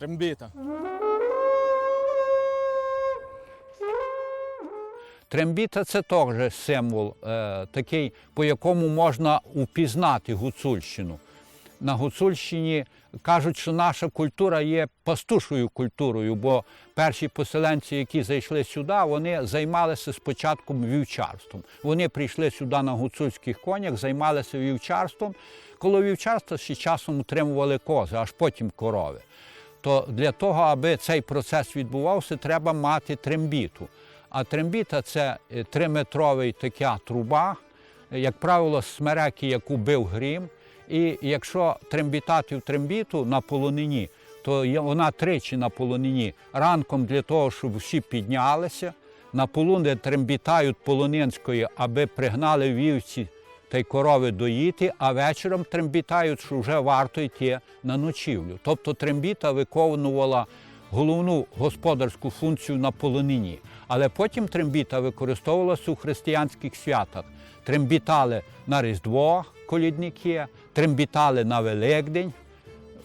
Трембіта. Трембіта це теж символ, е, такий, по якому можна упізнати Гуцульщину. На Гуцульщині кажуть, що наша культура є пастушою культурою, бо перші поселенці, які зайшли сюди, вони займалися спочатку вівчарством. Вони прийшли сюди на гуцульських конях, займалися вівчарством. Коло вівчарства ще часом утримували кози, аж потім корови. То для того, аби цей процес відбувався, треба мати трембіту. А трембіта це е, триметровий така труба, як правило, смереки, яку бив грім. І якщо трембітати в трембіту на полонині, то вона тричі на полонині. Ранком для того, щоб всі піднялися, на полуни трембітають полонинської, аби пригнали вівці та й корови доїти, а вечором трембітають, що вже варто йти на ночівлю. Тобто трембіта виконувала головну господарську функцію на полонині. Але потім трембіта використовувалася у християнських святах. Трембітали на Різдво колідники, трембітали на Великдень,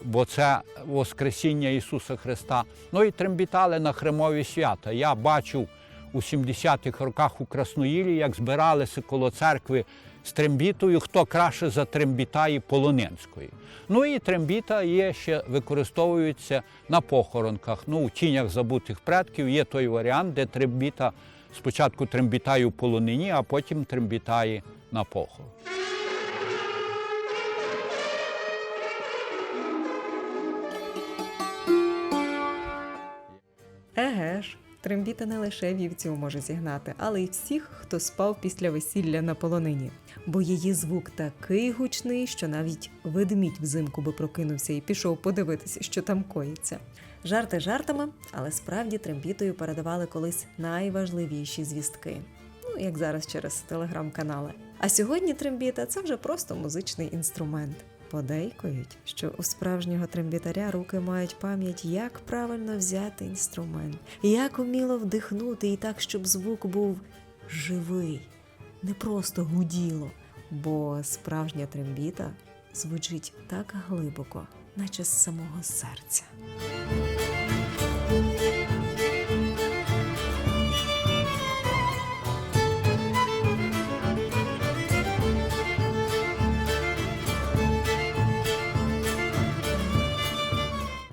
бо це Воскресіння Ісуса Христа. Ну і трембітали на хремові свята. Я бачив у 70-х роках у Красноїлі, як збиралися коло церкви з трембітою, хто краще затрембітає Полонинської. Ну і трембіта є ще використовується на похоронках. Ну, у тінях забутих предків є той варіант, де трембіта спочатку трембітає у полонині, а потім трембітає на похорон. Еге ж, трембіта не лише вівців може зігнати, але й всіх, хто спав після весілля на полонині. Бо її звук такий гучний, що навіть ведмідь взимку би прокинувся і пішов подивитися, що там коїться. Жарти жартами, але справді трембітою передавали колись найважливіші звістки. Ну, як зараз через телеграм-канали. А сьогодні трембіта це вже просто музичний інструмент. Подейкують, що у справжнього трембітаря руки мають пам'ять, як правильно взяти інструмент, як уміло вдихнути і так, щоб звук був живий, не просто гуділо, бо справжня трембіта звучить так глибоко, наче з самого серця.